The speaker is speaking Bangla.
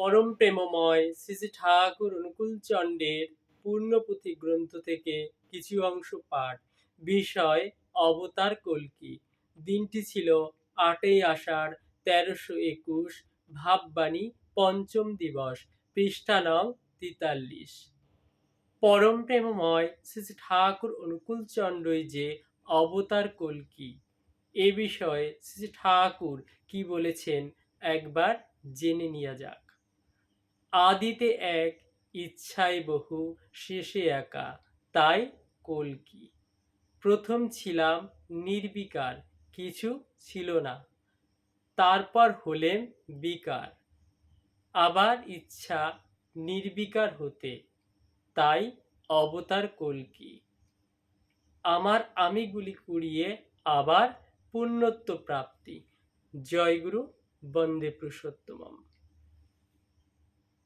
পরম প্রেমময় শ্রী শ্রী ঠাকুর অনুকূল চণ্ডের পূর্ণপুঁথি গ্রন্থ থেকে কিছু অংশ পাঠ। বিষয়, অবতার কল্কি। দিনটি ছিল আটই আষাঢ় তেরোশো একুশ, ভাববাণী পঞ্চম দিবস, পৃষ্ঠা নং তেতাল্লিশ। পরম প্রেমময় শ্রী শ্রী ঠাকুর অনুকূল চন্দ্রই যে অবতার কল্কি, এ বিষয়ে শ্রী শ্রী ঠাকুর কি বলেছেন একবার জেনে নেওয়া যাক। আদিতে এক ইচ্ছায় বহু শেষে একা, তাই কলকি প্রথম ছিলাম নির্বিকার, কিছু ছিল না। তারপর হলেন বিকার। আবার ইচ্ছা নির্বিকার হতে, তাই অবতার কলকি আমার আমিগুলি কুড়িয়ে আবার পুণ্যত্ব প্রাপ্তি। জয়গুরু বন্দে পুরুষোত্তমম।